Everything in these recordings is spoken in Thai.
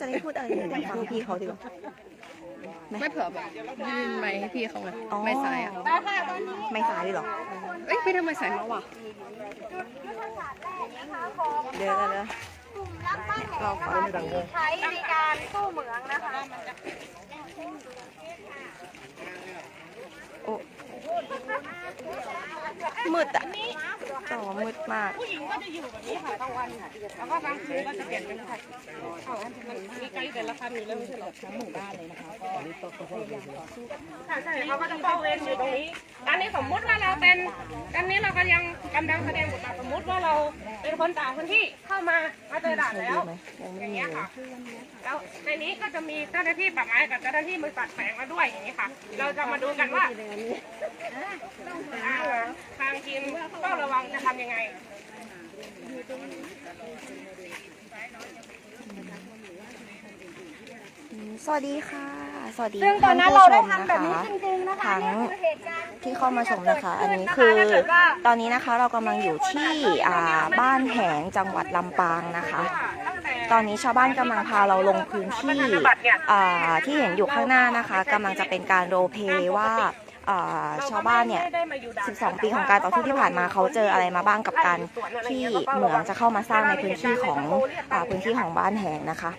จะได้พูดอะไรเลยเดี๋ยวฟังพี่เขาดีกว่าไม่เผื่อแบบยื่นไม้ให้พี่เขาไงอ๋อไม่สายอะไม่สายเลยเหรอเอ้ยไม่ได้ไม่สายมาว่ะเดี๋ยวเดี๋ยวกลุ่มรักบ้านแหงนะคะที่ใช้ในการสู้เหมืองนะคะโอ้มืดอะ จอมืดมาก ผู้หญิงก็จะอยู่แบบนี้ค่ะกลางวันค่ะแล้วก็กลางคืนก็จะเปลี่ยนเป็นไข่เอามันมีไกลแต่ละคันอยู่แล้วไม่ใช่หรอทั้งหมู่บ้านเลยนะคะก็ใช่ใช่เขาก็จะเฝ้าเวรอยู่ตรงนี้อันนี้สมมุติว่าเราเป็นอันนี้เราก็ยังกำลังแสดงบทบาทสมมุติว่าเราเป็นคนต่างพื้นที่เข้ามามาเจอด่านแล้ว อย่างเงี้ยค่ะแล้วในนี้ก็จะมีเจ้าหน้าที่ป่าไม้กับเจ้าหน้าที่บริษัทแฝงมาด้วยอย่างนี้ค่ะ เราจะมาดูกันว่าอ่าทางทีมเฝ้าระวังจะทำยังไงอืมสวัสดีค่ะ สวัสดีซึ่งตอนนั้นท่เราผู้ได้ชมทำแบบนี้ะจริงๆนะคะทั้งนี่คือเหตุการณ์ที่เข้ามาชมนะคะ อันนี้คือตอนนี้นะคะเรากำลังอยู่ที่อ่าบ้านแหงจังหวัดลำปางนะคะ ตอนนี้ชาวบ้านกำลังพาเราลงพื้นที่อ่าที่เห็นอยู่ข้างหน้านะคะกำลังจะเป็นการโรลเพลย์ว่า อ่าชาวบ้านเนี่ย 12 ปีของการต่อสู้ที่ผ่านมาเขาเจออะไรมาบ้างกับการที่เหมืองจะเข้ามาสร้างในพื้นที่ของอาพื้นที่ของบ้านแหงนะคะ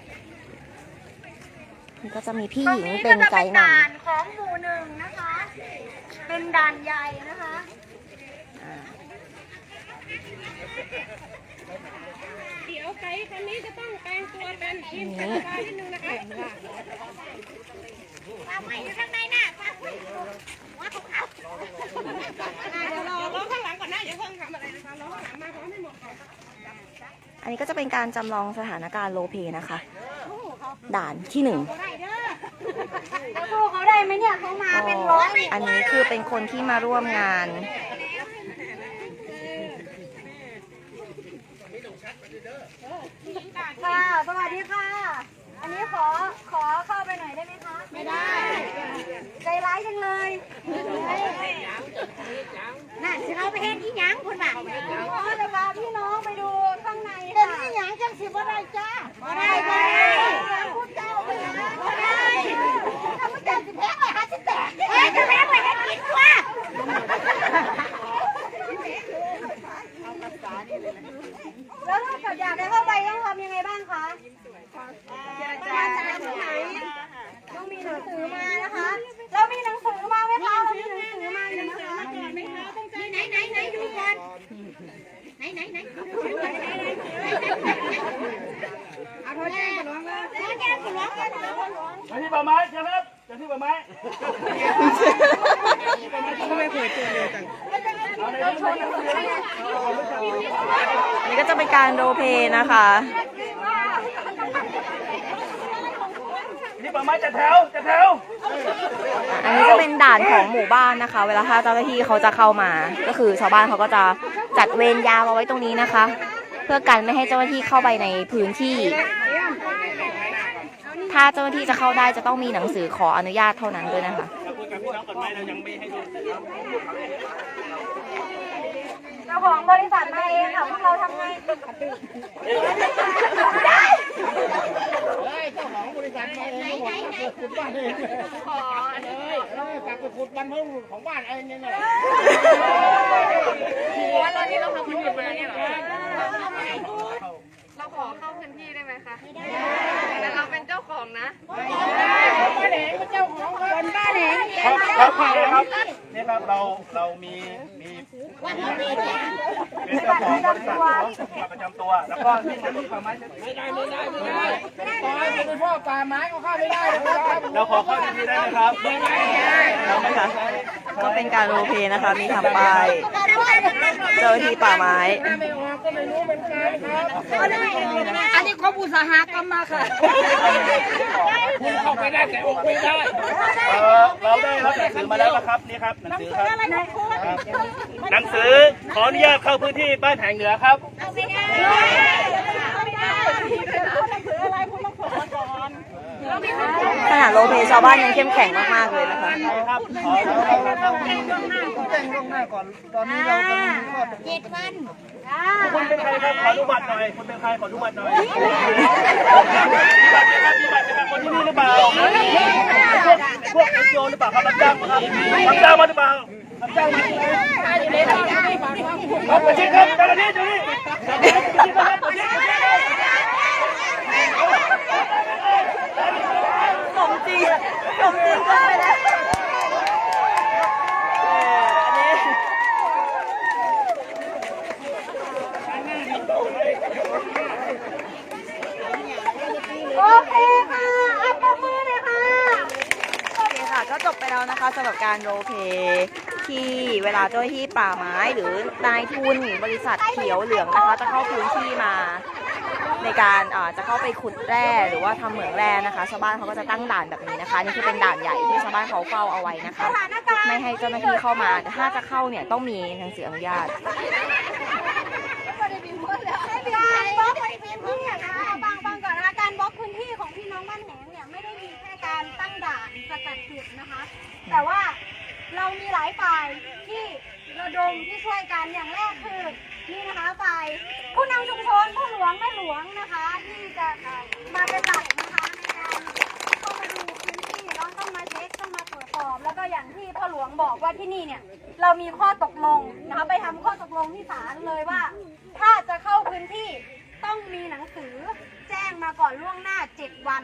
นี่ก็จะมีพี่หญิงเป็นไกด์นด่านของหมู่หนึ่งนะคะ เป็นด่านใหญ่นะคะ เดี๋ยวไกด์คันนี้จะต้องแปลงตัวเป็นทีมจักรยานนิดนึงนะคะปลาไม้อยู่ข้างในน่ะ นนี้ก็จะเป็นการจำลองสถานการณ์โรลเพลย์นะคะ ด่านที่หนึ่งแล้วสู้เขาได้ไหมเนี่ยเขามาเป็นร้อยอันนี้คือเป็นคนที่มาร่วมงาน ค่ะ สวัสดีค่ะ อันนี้ขอขอเข้าไปหน่อยได้ไหมคะ ไม่ได้ ใจร้ายจังเลยน่ะสิเราไปเห็นที่ยังคุณบ่าวขอจะพาพี่น้องไปดูข้างในค่ะเป็นที่ยังจังสิ บ่ได้จ้าบ่ได้บ่ได้พูดเจ้าไปนะบ่ได้ถ้าพูดเจ้าสิแพ้ไปหาสิแตกเฮ้ยจะแพ้ไปให้กินกว่า แล้วถ้าเกิดอยากได้เข้าไปต้องทำยังไงบ้างคะเจรจาที่ไหนต้องมีหนังสือมานะคะ เรามีหนังสือมาไหมคะ เรามีหนังสือมาอยู่นะคะไหนไหนไหนดูก่อนไหนไหนไหนเอาโทรแจ้งปลวงเลยโทรแจ้งปลวงเลยนะ เจ้าที่ป่าไม้เจ้าครับเจ้าที่ป่าไม้อันนี้ก็จะเป็นการโรลเพลย์นะคะ ที่ป่าไม้จัดแถวจัดแถวอันนี้จะเป็นด่านของหมู่บ้านนะคะ เวลาถ้าเจ้าหน้าที่เขาจะเข้ามา ก็คือชาวบ้านเขาก็จะจัดเวรยามเอาไว้ตรงนี้นะคะ เพื่อกันไม่ให้เจ้าหน้าที่เข้าไปในพื้นที่ ถ้าเจ้าหน้าที่จะเข้าได้จะต้องมีหนังสือขออนุญาตเท่านั้นด้วยนะคะคุยกับพี่น้องก่อนไหมเรายังไม่ให้เจ้าของบริษัทมาเองค่ะพวกเราทำไงว่าตอนนี้เราทำพื้นที่ไปเนี่ยเหรอเราขอเข้าพื้นที่ได้ไหมคะแต่เราเป็นเจ้าของนะ ครับ ครับนี่ครับเราเรามีมีเป็นเจ้าของบริษัทเนาะมาประจำตัว แล้วก็ที่จ้าที่ป่าไม้ไม่ได้ไม่ได้ไม่ได้ต่อให้เป็นพ่อป่าไม้ก็เข้าไม่ได้นะครับเราขอเข้าที่นี่ได้ไหมครับไม่ได้นะคะก็เป็นการโรลเพลย์นะคะ มีทำป้ายเจ้าหน้าที่ป่าไม้ อันนี้เขาอุตสาหกรรมมาค่ะเข้าไม่ได้แต่อกไม่ได้ เออเราได้รับหนังสือมาแล้วนะครับนี่ครับหนังสือครับครับหนังสือขออนุญาตเข้าพื้นที่บ้านแห่งเหนือครับ ไม่ได้ไม่ได้ไม่ได้หนังสืออะไรคุณมาขอก่อน ขนาด โรลเพลย์ชาวบ้านยังเข้มแข็งมากๆเลยนะคะครับขอแจ้งล่วงหน้าก่อน ตอนนี้เรากำลังมีข้อตกลงคุณเป็นใครครับขอดูบัตรหน่อยคุณเป็นใครขอดูบัตรหน่อยมีบัตรไหมครับมีบัตรเป็นคนที่นี่หรือเปล่าพวกพวกเอ็นจีโอหรือเปล่าครับรับจ้างมาครับรับจ้างมาหรือเปล่ารับจ้างมาครับประชิดครับเจ้าหน้าที่เจ้าหน้าที่ประชิดครับประชิดประชิด สม จริงสมจริงเกินไปแล้วอันนี้โอเคค่ะอัปปมือเลยค่ะ โอเคค่ะ ก็จบไปแล้วนะคะสำหรับการโรลเพลย์ที่เวลาเจ้าหน้าที่ป่าไม้หรือนายทุนบริษัทเขียวเหลืองนะคะ จะเข้าพื้นที่มา ในการจะเข้าไปขุดแร่หรือว่าทำเหมืองแร่นะคะ ชาวบ้านเขาก็จะตั้งด่านแบบนี้นะคะ นี่คือเป็นด่านใหญ่ที่ชาวบ้านเขาเฝ้าเอาไว้นะคะ ไม่ให้เจ้าหน้าที่เข้ามาแต่ถ้าจะเข้าเนี่ยต้องมีหนังสืออนุญาตบล็อกพื้นที่นะคะบางบางก่อนนะคะการบล็อกพื้นที่ของพี่น้องบ้านแหงเนี่ยไม่ได้มีแค่การตั้งด่านสกัดจุดนะคะ แต่ว่าเรามีหลายฝ่ายที่ระดมที่ช่วยกันอย่างแรกคือนี่นะคะฝ่ายผู้นำชุมชน วงแม่หลวงนะคะ ที่จะมาเป็นหลักนะคะในการเข้ามาดูพื้นที่แล้วต้องมาเช็คต้องมาตรวจสอบ แล้วก็อย่างที่พ่อหลวงบอกว่าที่นี่เนี่ย เรามีข้อตกลงนะคะไปทำข้อตกลงที่ศาลเลยว่า ถ้าจะเข้าพื้นที่ต้องมีหนังสือแจ้งมาก่อนล่วงหน้า 7 วัน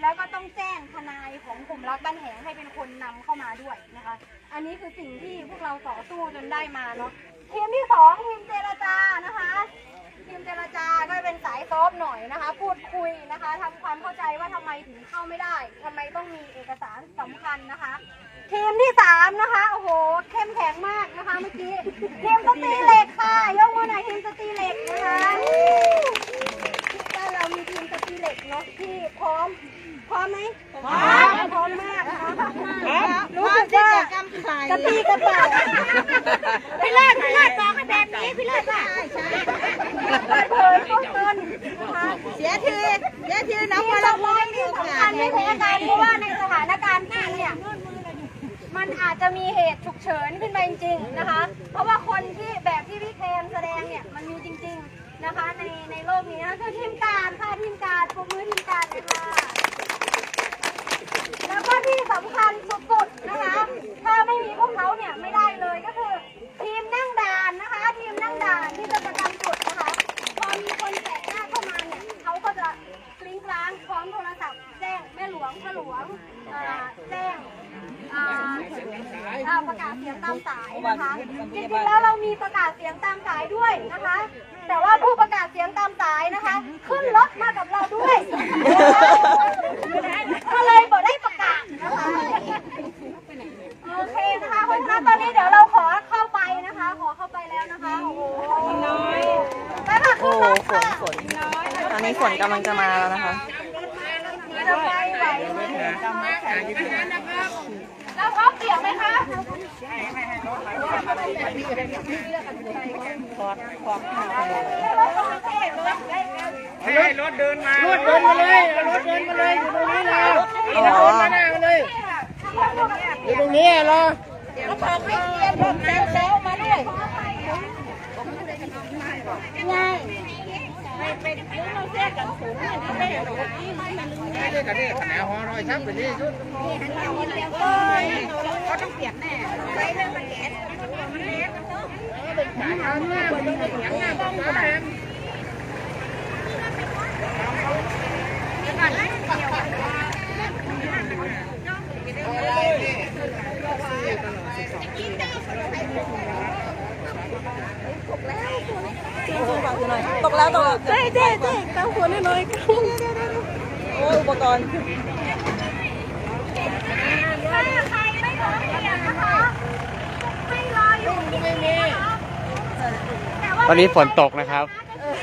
แล้วก็ต้องแจ้งทนายของกลุ่มรักบ้านแหงให้เป็นคนนำเข้ามาด้วยนะคะ อันนี้คือสิ่งที่พวกเราต่อสู้จนได้มาเนาะทีมที่สองทีมเจรจานะคะ ทีมเจรจาก็เป็นสายซอฟต์หน่อยนะคะ พูดคุยนะคะทำความเข้าใจว่าทำไมถึงเข้าไม่ได้ทำไมต้องมีเอกสารสำคัญนะคะ ทีมที่สามนะคะโอ้โหเข้มแข็งมากนะคะเมื่อกี้ทีมสตรีเหล็กค่ะยกมือหน่อยทีมสตรีเหล็กนะคะที่บ้านเรามีทีมสตรีเหล็กเนาะที่พร้อมพร้อมไหมพร้อมพร้อมมากนะคะรู้สึกว่ากระตีกระต่ายพี่เลิศพี่เลิศบอกให้แบบนี้พี่เลิศว่า เปิดเผยต้นตนนะคะเสียทีเสียทีนะที่สำคัญที่สำคัญไม่แพ้กันเพราะว่าในสถานการณ์จริงเนี่ยมันอาจจะมีเหตุฉุกเฉินขึ้นมาจริงๆนะคะ เพราะว่าคนที่แบบที่พี่เคนแสดงเนี่ยมันมีจริง ๆนะคะในในโลกนี้นะคือทีมการค่ะทีมการปรบมือทีมการเลยค่ะ แล้วก็ที่สำคัญสุดๆนะคะ ถ้าไม่มีพวกเขาเนี่ยไม่ได้เลยก็คือ ทีมนั่งด่านนะคะ ทีมนั่งด่านที่จะประจำจุดนะคะ พอมีคนแปลกหน้าเข้ามาเนี่ยเขาก็จะกลิ้งกลางพร้อมโทรศัพท์แจ้งแม่หลวงพ่อหลวงเอ่อแจ้งอ่าอ่า ประกาศเสียงตามสายนะคะจริงๆแล้วเรามีประกาศเสียงตามสายด้วยนะคะ แต่ว่าผู้ประกาศเสียงตามสายนะคะ ขึ้นรถมากับเราด้วยก็เลยบอกได้ประกาศนะคะโอเคนะคะเพราะฉะนั้นตอนนี้เดี๋ยวเราขอเข้าไปนะคะ ขอเข้าไปแล้วนะคะโอ้โหน้อยไปค่ะโอ้ขึ้นรถฝนค่ะฝนตอนนี้ฝนกำลังจะมาแล้วนะคะจะไปไหวไหมแล้วพร้อมเปียกไหมคะ ให้รถเดินมารถเดินมาเลยรถเดินมาเลยอยู่ตรงนี้เลยอ๋ออยู่ตรงนี้เหรอแซวมาด้วยง่ายไม่ได้กันนี่ขนาดหัวรอยชับไปนี่ชุดต ตกแล้วตกแล้วเจ๊เจ๊เจ๊ตั้งหัวหน่อยๆโอ้ยอุปกรณ์ถ้าใครไม่ขอเปียกนะคะให้รออยู่ที่นี่นะคะ ต่ว่าตอนนี้ฝนตกนะครับ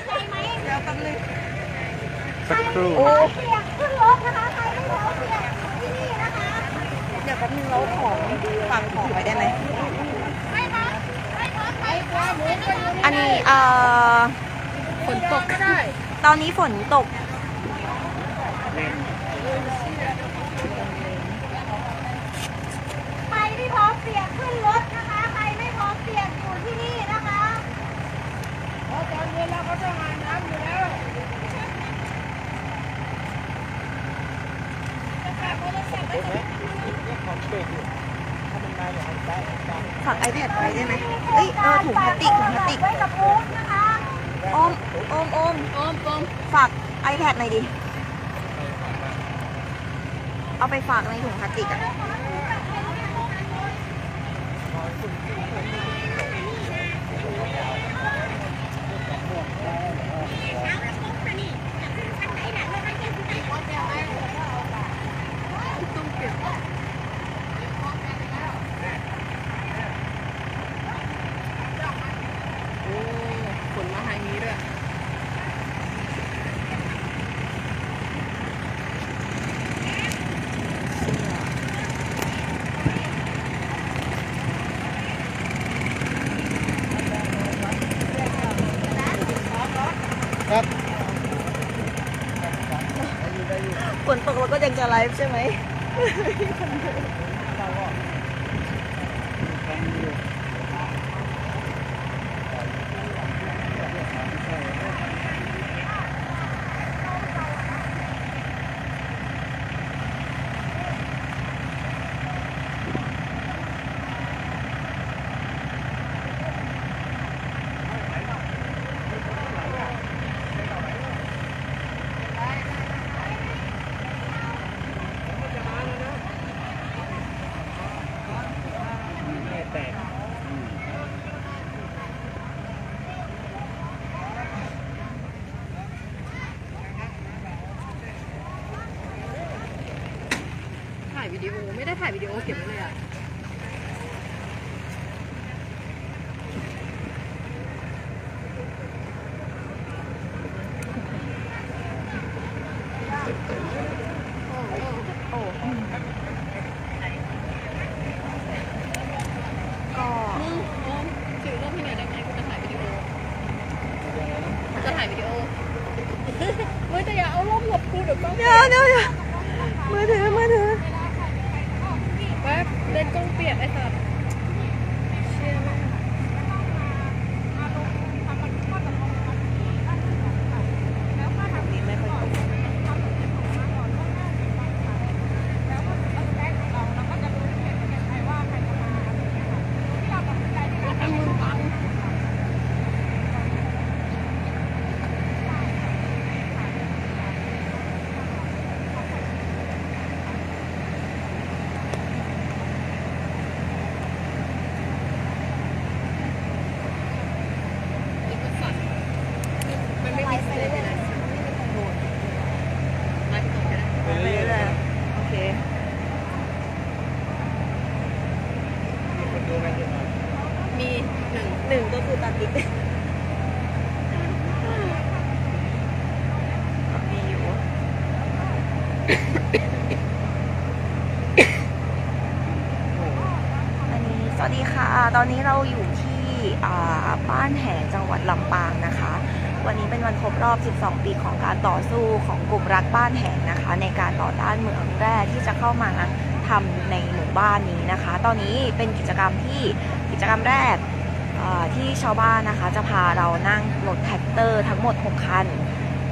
ใครไหมสักครู่ขอเปียกขึ้นรถนะคะใครไม่ขอเปียกที่นี่นะคะเดี๋ยวแป๊บนึงเราของฟังของไว้ได้ไหมไม่คะไม่ขอใครขอหมูก็อยู่อันนี้เอ่อฝนตกตอนนี้ฝนตก ขึ้นรถนะคะ ใครไม่พร้อมเปียกอยู่ที่นี่นะคะ ฝาก iPad ไว้ได้ไหมเอ้ยเออ ถุงพลาสติกถุงพลาสติกไว้กับบูธนะคะโอมโอมโอมโอมโอมฝาก iPad หน่อยดิ เอาไปฝากในถุงพลาสติกอะ ขนมาทางนี้ด้วย ครับ ฝนตกแล้วก็ยัง จะไลฟ์ใช่ไหม ได้ถ่าเก็บไว้เลยอะก็ 72 ปีของการต่อสู้ของกลุ่มรักบ้านแห่งนะคะ ในการต่อต้านเหมืองแร่ที่จะเข้ามาทำในหมู่บ้านนี้นะคะ ตอนนี้เป็นกิจกรรมที่กิจกรรมแรกที่ชาวบ้านนะคะ จะพาเรานั่งรถแท็กเตอร์ทั้งหมด 6 คัน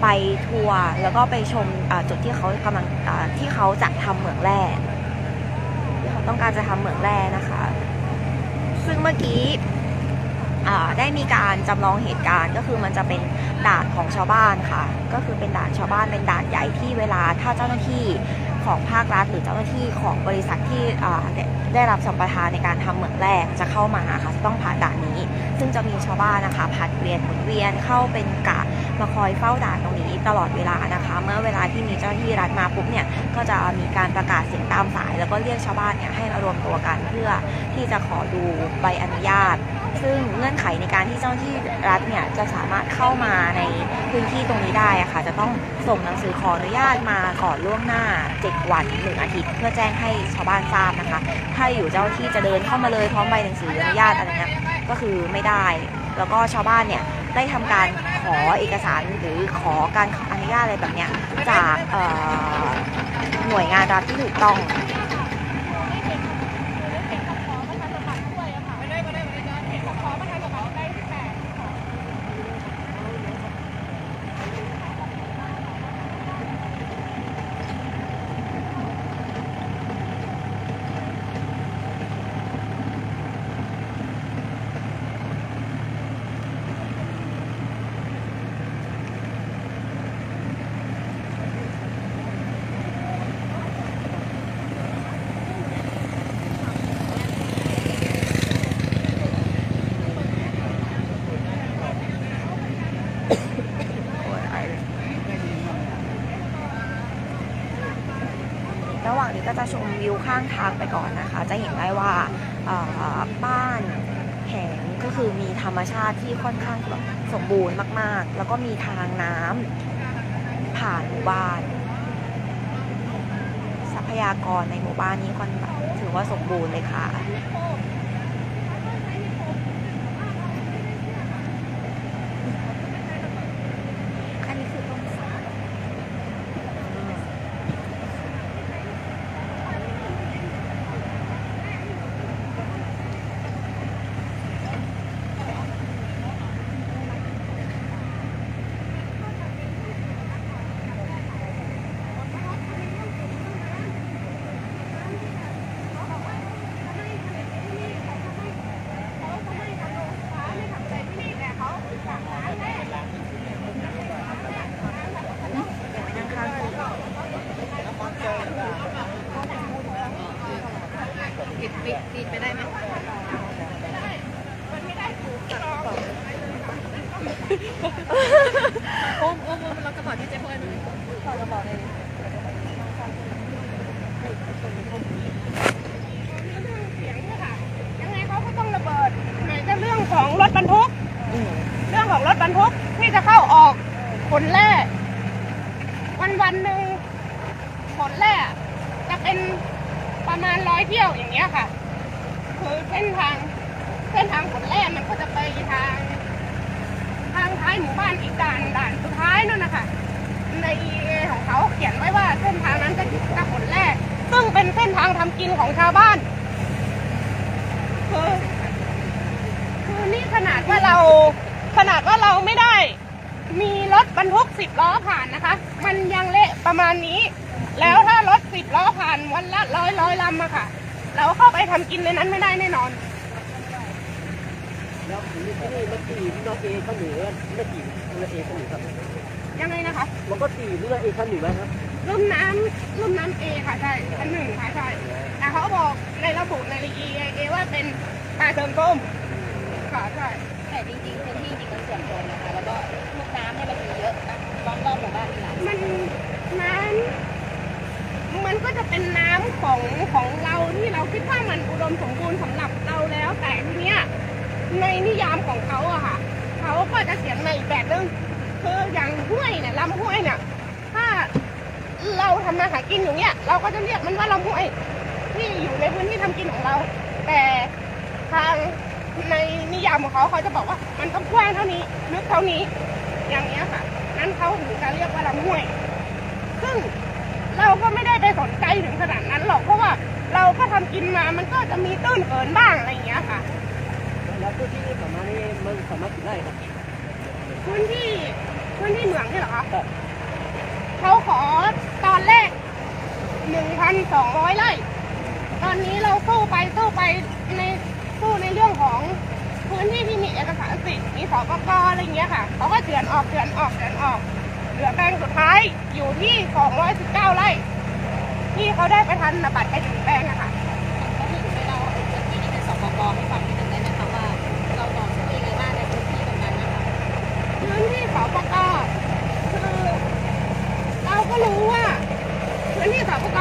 ไปทัวร์แล้วก็ไปชมจุดที่เขากำลังที่เขาจะทำเหมืองแร่ที่เขาต้องการจะทำเหมืองแร่นะคะ ซึ่งเมื่อกี้ ได้มีการจำลองเหตุการณ์ ก็คือมันจะเป็นด่านของชาวบ้านค่ะ ก็คือเป็นด่านชาวบ้านเป็นด่านใหญ่ที่เวลาถ้าเจ้าหน้าที่ของภาครัฐหรือเจ้าหน้าที่ของบริษัทที่ได้ได้รับสัมปทานในการทำเหมืองแร่จะเข้ามาค่ะจะต้องผ่านด่านนี้ ซึ่งจะมีชาวบ้านนะคะผัดเวียนหมุนเวียนเข้าเป็นกะมาคอยเฝ้าด่านตรงนี้ตลอดเวลานะคะ เมื่อเวลาที่มีเจ้าหน้าที่รัฐมาปุ๊บเนี่ยก็จะมีการประกาศเสียงตามสาย แล้วก็เรียกชาวบ้านเนี่ยให้มารวมตัวกันเพื่อที่จะขอดูใบอนุญาต ซึ่งเงื่อนไขในการที่เจ้าหน้าที่รัฐเนี่ยจะสามารถเข้ามาในพื้นที่ตรงนี้ได้อะค่ะ จะต้องส่งหนังสือขออนุญาตมาก่อนล่วงหน้า 7 วันหนึ่งอาทิตย์ เพื่อแจ้งให้ชาวบ้านทราบนะคะ ถ้าอยู่เจ้าที่จะเดินเข้ามาเลยพร้อมใบหนังสืออนุญาตอะไรเงี้ยก็คือไม่ได้ แล้วก็ชาวบ้านเนี่ยได้ทำการขอเอกสารหรือขอการอนุญาตอะไรแบบเนี้ยจากหน่วยงานรัฐที่ถูกต้องางทางไปก่อนนะคะ จะเห็นได้ว่าบ้านแห่งก็คือมีธรรมชาติที่ค่อนข้างแบบสมบูรณ์มาก ๆ แล้วก็มีทางน้ำผ่านหมู่บ้าน ทรัพยากรในหมู่บ้านนี้ค่อนแบบถือว่าสมบูรณ์เลยค่ะ อันนี้คือต้นสา ปิดปิดปิดไปได้ไหม โอ้มโอ้มโอ้มเรากระบอกที่เจ๊พลอยหน่อยขอกระบอกเลย ยังไงเขาก็ต้องระเบิดไหนจะเรื่องของรถบรรทุก เรื่องของรถบรรทุกที่จะเข้าออกขนแร่วันวันๆหนึ่งขนแร่จะเป็นประมาณร้อยเที่ยวอย่างเงี้ยค่ะ คือเส้นทางเส้นทางขนแร่มันก็จะไปทาง ทางท้ายหมู่บ้านอีกด่านด่านสุดท้ายนั่นนะคะใน EA ของเขาเขียนไว้ว่าเส้นทางนั้นจะจะขนแร่ซึ่งเป็นเส้นทางทำกินของชาวบ้านคือคือนี่ขนาดว่าเราขนาดว่าเราไม่ได้ มีรถบรรทุกสิบล้อผ่านนะคะ มันยังเละประมาณนี้ แล้วถ้ารถสิบล้อผ่านวันละร้อยร้อยลำอะค่ะ เราเข้าไปทำกินในนั้นไม่ได้แน่นอน แล้วที่นี่มันตีนอเอข้างเหนือไม่ตีนอเอข้างเหนือครับยังไงนะคะมันก็ตีนอเอข้างเหนือครับรุ่มน้ำรุ่มน้ำเอค่ะใช่อันหนึ่งค่ะใช่แต่เขาบอกในระบุในอีเอว่าเป็นปลาเชิงต้มค่ะใช่แต่จริงๆพื้นที่จริงๆส่วนตนนะคะแล้วก็ลูกน้ำเนี่ยมันมีเยอะนะรอบรอบหมู่บ้านนี่แหละมันน้ำ มันก็จะเป็นน้ำของของเราที่เราคิดว่ามันอุดมสมบูรณ์สำหรับเราแล้ว แต่ทีเนี้ยในนิยามของเขาอะค่ะเขาก็จะเขียนมาอีกแบบนึงคืออย่างห้วยเนี่ยลำห้วยเนี่ยถ้าเราทำมาหากินอยู่เนี่ยเราก็จะเรียกมันว่าลำห้วยที่อยู่ในพื้นที่ทำกินของเรา แต่ทางในนิยามของเขาเขาจะบอกว่ามันต้องกว้างเท่านี้ลึกเท่านี้ อย่างเงี้ยค่ะ นั้นเขาถึงจะเรียกว่าลำห้วย ก็ไม่ได้ไปสนใจถึงขนาดนั้นหรอกเพราะว่าเราก็ทำกินมามันก็จะมีตื้นเขินบ้างอะไรอย่างเงี้ยค่ะ แล้วพื้นที่นี้ประมาณนี้มันสามารถกินได้ครับพื้นที่พื้นที่เหมืองนี่เหรอคะครับเขาขอตอนแรกหนึ่งพันสองร้อยไร่ตอนนี้เราสู้ไปสู้ไปในสู้ในเรื่องของพื้นที่ที่มีเอกสารสิทธิ์มีสปกอะไรอย่างเงี้ยค่ะเขาก็เถื่อนออกเถื่อนออกเถื่อนออก เหลือแปลงสุดท้ายอยู่ที่ 219 ไร่ที่เขาได้ไปทันนบัตรไปถึงแปลงอะค่ะก็ถึงให้เราเอาพื้นที่ที่เป็นสปกให้ฟังนิดนึงได้ไหมคะว่าเราต่อสู้ยังไงบ้างในพื้นที่ตรงนั้นนะคะพื้นที่สปกคือเราก็รู้ว่า พื้นที่สปก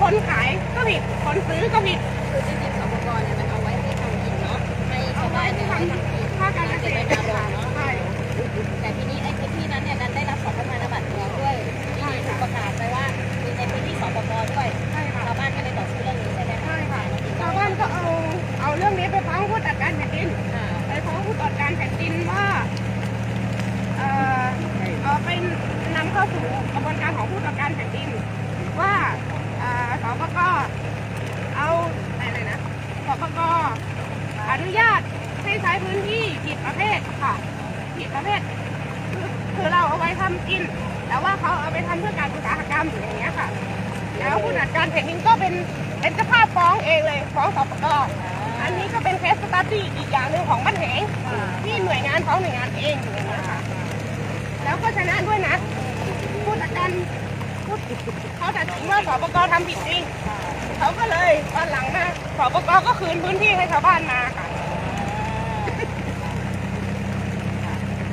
คนขายก็ผิด คนซื้อก็ผิดคือจริงๆสปกเนี่ยมันเอาไว้ให้ทำกินเนาะให้ชาวบ้านเนี่ยได้ทำกินภาคการเกษตรเป็นการลงเนาะใช่แต่ทีนี้ไอ้พื้นที่นั้นเนี่ยดันได้รับ ด้วยใช่ค่ะชาวบ้านก็เลยต่อสู้เรื่องนี้ใช่ไหมคะใช่ค่ะชาวบ้านก็เอาเอาเรื่องนี้ไปฟ้องผู้จัดการแผ่นดินไปฟ้องผู้ตรวจการแผ่นดินว่าเอ่อเอ่อเป็นำเข้าสู่กระบวนการของผู้ตรวจการแผ่นดิน ว่าเอ่อสปกเอาอะไรนะสปกอนุญาตให้ใช้พื้นที่ผิดประเภทค่ะผิดประเภทคือคือเราเอาไว้ทำกิน แต่ว่าเขาเอาไปทำเพื่อการอุตสาหกรรมอย่างเงี้ยค่ะ แล้วผู้จัดการแผ่นดินก็เป็นเป็นเจ้าภาพฟ้องเองเลยฟ้องสปกอันนี้ก็เป็นเคสสตัดดี้อีกอย่างหนึ่งของบ้านเหงที่หน่วยงานฟ้องหน่วยงานเองอย่างเงี้ยค่ะแล้วก็ชนะด้วยนะผู้จัดการผู้เขาตัดสินว่าสปกทำผิดจริงเขาก็เลยตอนหลังมาสปกก็คืนพื้นที่ให้ชาวบ้านมาค่ะ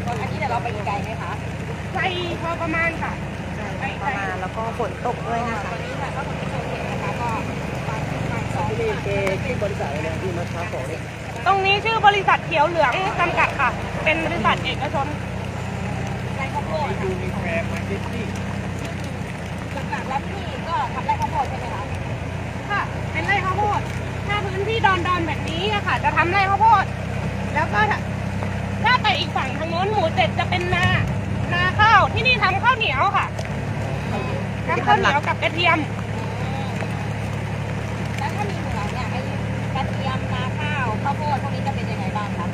ตอนอันนี้เดี๋ยวเราไปอีกไกลไหมคะไปพอประมาณค่ะประมาณแล้วก็ฝนตกด้วยนะคะ นี่เอที่บริษัทอะไรที่มาค้าของเนี่ยตรงนี้ชื่อบริษัทเขียวเหลืองจำกัดค่ะ เป็นบริษัทเอกชนดูมีแฟร์มาร์เก็ตติ้งหลักๆแล้วพี่ก็ทำไร่ข้าวโพดใช่ไหมคะค่ะ เป็นไร่ข้าวโพด ถ้าพื้นที่ดอนๆแบบนี้อะค่ะ จะทำไร่ข้าวโพด แล้วก็ถ้าถ้าไปอีกฝั่งทางโน้นหมู่เจ็ดจะเป็นนา นาข้าวที่นี่ทำข้าวเหนียวค่ะทำข้าวเหนียวกับกระเทียม แล้วถ้ามีเหมืองเนี่ยไอ้กระเทียมนาข้าวข้าวโพดพวกนี้จะเป็นยังไงบ้างคะ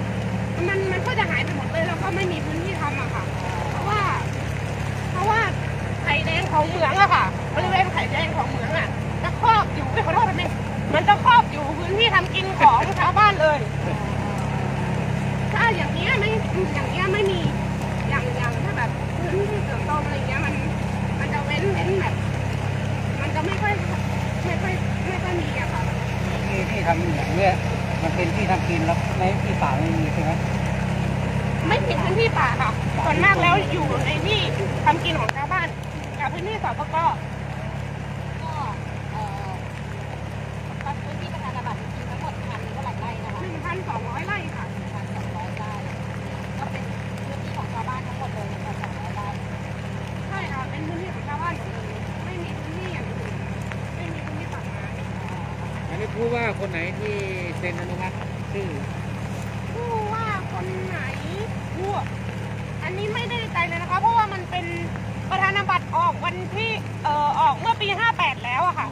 มันมันก็จะหายไปหมดเลยแล้วก็ไม่มีพื้นที่ทำอะค่ะ เพราะว่า เพราะว่าไข่แดงของเหมืองอะค่ะ บริเวณไข่แดงของเหมืองอะจะครอบอยู่ไม่ขอโทษนะมันจะครอบอยู่พื้นที่ทำกินของชาวบ้านเลย ถ้าอย่างเนี้ยไม่อย่างเนี้ยไม่มีอย่างอย่างถ้าแบบพื้นที่เติบโตอะไรเงี้ยมันมันจะเว้นเว้นแบบ มันจะไม่ค่อยไม่ค่อยไม่ค่อยมีอะค่ะ ที่ที่ทำอย่างเนี้ยมันเป็นที่ทำกินแล้วในที่ป่าไม่มีใช่ไหม ไม่ผิดพื้นที่ป่าค่ะ ส่วนมากแล้วอยู่ในที่ทำกินของชาวบ้านกับพื้นที่สปก ก็เอ่อพื้นที่ประชาธิปไตยจริงๆทั้งหมดพันเท่าไหร่ไร่นะคะ หนึ่งพันสองร้อยไร่ค่ะ พันสองร้อยไร่ก็เป็นพื้นที่ของชาวบ้านทั้งหมดเลยหนึ่งพันสองร้อยไร่ ใช่ค่ะ เป็นพื้นที่ของชาวบ้านหมดเลยไม่มีพื้นที่อย่างอื่นไม่มีพื้นที่ป่าไม้ อันนี้พูดว่าคนไหนที่เซ็นอนุมัติชื่อ ผู้ว่าคนไหนผู้อันนี้ไม่ได้ใจเลยนะคะ เพราะว่ามันเป็นประธาน บัตรออกวันที่เอ่อออกเมื่อปี 58 แล้วอะค่ะ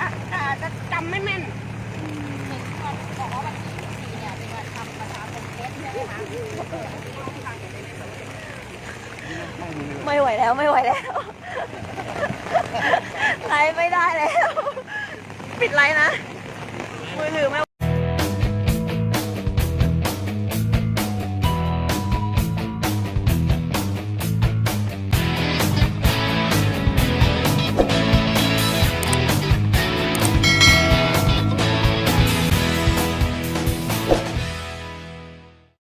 อะแต่อาจจะจำไม่แม่นเห็นเขาบอกว่าวันที่สี่เนี่ยเป็นวันทำประชาคมเทสใช่ไหมคะไม่ไหวแล้วไม่ไหวแล้ว ไลฟ์ไม่ได้แล้ว ปิดไลฟ์นะ มือถือไม่